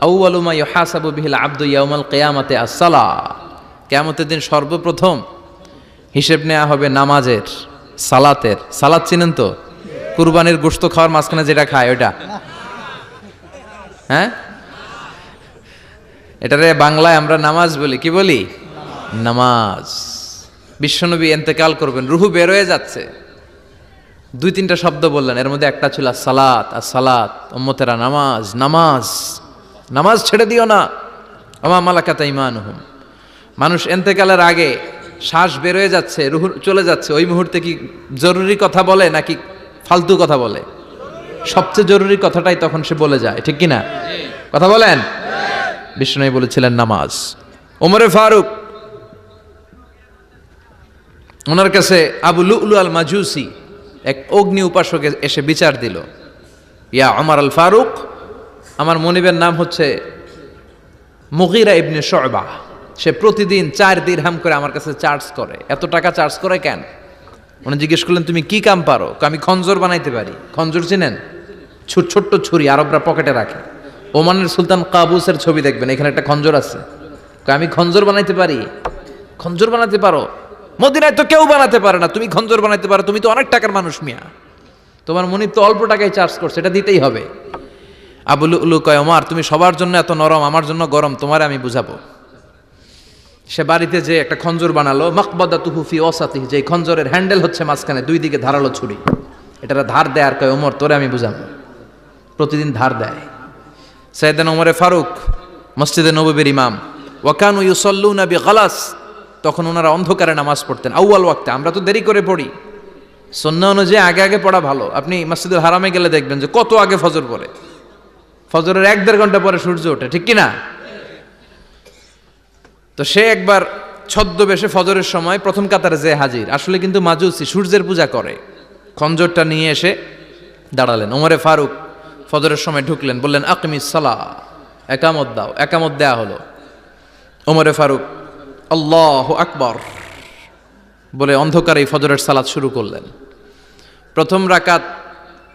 আউআলুমা ইউহাসাবু বিহিল আব্দু কিয়ামাতে আসসালা। কিয়ামতের দিন সর্বপ্রথম হিসেব নেওয়া হবে নামাজের, সালাতের। সালাত চিনেন তো? কুরবানির গোশত খাওয়ার মাঝখানে যেটা খায় ওটা হ্যাঁ? এটারে বাংলায় আমরা নামাজ বলি। কি বলি? নামাজ। বিশ্বনবী এন্তেকাল করবেন। রুহু বের হয়ে যাচ্ছে। দুই তিনটা শব্দ বললেন। এর মধ্যে একটা ছিল সালাত আর সালাত উম্মতেরা নামাজ নামাজ। নামাজ ছেড়ে দিও না। আমা মালাকাতা ইমান হুম মানুষ এন্তেকালের আগে শ্বাস বের হয়ে যাচ্ছে, রুহু চলে যাচ্ছে। ওই মুহূর্তে কি জরুরি কথা বলে নাকি ফালতু কথা বলে? সবচেয়ে জরুরি কথাটাই তখন সে বলে যায়, ঠিক কি না কথা বলেন? বিষ্ণু বলেছিলেন, নামাজ। ওমরে ফারুক, ওনার কাছে আবু লুলু আল মাজুসি এক অগ্নি উপাসকে এসে বিচার দিল। ইয়া আমার আল ফারুক আমার মনিবের নাম হচ্ছে মুগিরা ইবনে শয়বা। সে প্রতিদিন চার দিরহাম করে আমার কাছে চার্জ করে। এত টাকা চার্জ করে কেন? উনি জিজ্ঞেস করলেন, তুমি কি কাম পারো? আমি খঞ্জর বানাইতে পারি। খঞ্জর চিনেন? ছোট ছোট্ট ছুরি আরবরা পকেটে রাখে। ওমানের সুলতান কাবুসের ছবি দেখবেন, এখানে একটা খঞ্জর আছে। আমি খঞ্জর বানাইতে পারি? খঞ্জর বানাতে পারো? মদিনায় তো কেউ বানাতে পারে না। তুমি খঞ্জর বানাইতে পারো। তুমি তো অনেক টাকার মানুষ মিয়া। তোমার মনিব তো অল্প টাকায় চার্জ করছে, এটা দিতেই হবে। আবুল উলু কয়, ওমার, তুমি সবার জন্য এত নরম, আমার জন্য গরম, তোমার আমি বুঝাবো। সে বাড়িতে যে একটা খঞ্জর বানালো মকবদা তুহুফি অসাতি যে খঞ্জরের হ্যান্ডেল হচ্ছে মাঝখানে, দুই দিকে ধারালো ছুরি। এটারা ধার দেয় আর কয়, ওমর, তোরে আমি বুঝাবো। প্রতিদিন ধার দেয়। সৈয়দান ওমরে ফারুক, মসজিদে নবীর ইমাম, ওয়াকানু ইউসল্লু নবী গালাস তখন ওনারা অন্ধকারে নামাজ পড়তেন, আউয়াল ওয়াক্তে, আমরা তো দেরি করে পড়ি। সন্না অনুযায়ী আগে আগে পড়া ভালো। আপনি মসজিদুল হারামে গেলে দেখবেন যে কত আগে ফজর পড়ে। ফজরের এক দেড় ঘণ্টা পরে সূর্য ওঠে, ঠিক কি না তো সে একবার ছদ্মবেশে ফজরের সময় প্রথম কাতারে যে হাজির, আসলে কিন্তু মাজুসি সূর্যের পূজা করে। খঞ্জরটা নিয়ে এসে দাঁড়ালেন। ওমরে ফারুক ফজরের সময় ঢুকলেন, বললেন, আকমি সালা একামত দাও, একামত দেয়া হলো। ওমরে ফারুক, আল্লাহ আকবর। বলে অন্ধকারেই ফজরের সালাত শুরু করলেন। প্রথম রাকাত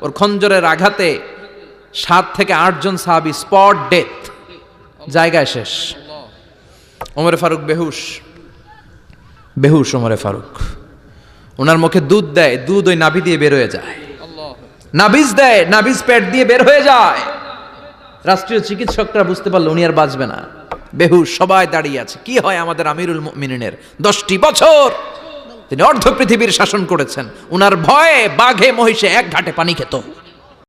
ওর খঞ্জরের আঘাতে সাত থেকে আটজন সাহাবি স্পট ডেথ। জায়গায় শেষ। ওমরে ফারুক বেহুশ। বেহুশ ওমরে ফারুক। ওনার মুখে দুধ দেয়, দুধ ওই নাভি দিয়ে বের হয়ে যায়। নাভিজ দেয় নাভিজ পেট দিয়ে বের হয়ে যায়। রাষ্ট্রীয় চিকিৎসকরা বুঝতে পারল উনি আর বাঁচবে না। বেহুশ সবাই দাঁড়িয়ে আছে। কি হয় আমাদের আমিরুল মিনিনের দশটি বছর। তিনি অর্ধ পৃথিবীর শাসন করেছেন। উনার ভয়ে বাঘে মহিষে এক ঘাটে পানি খেত।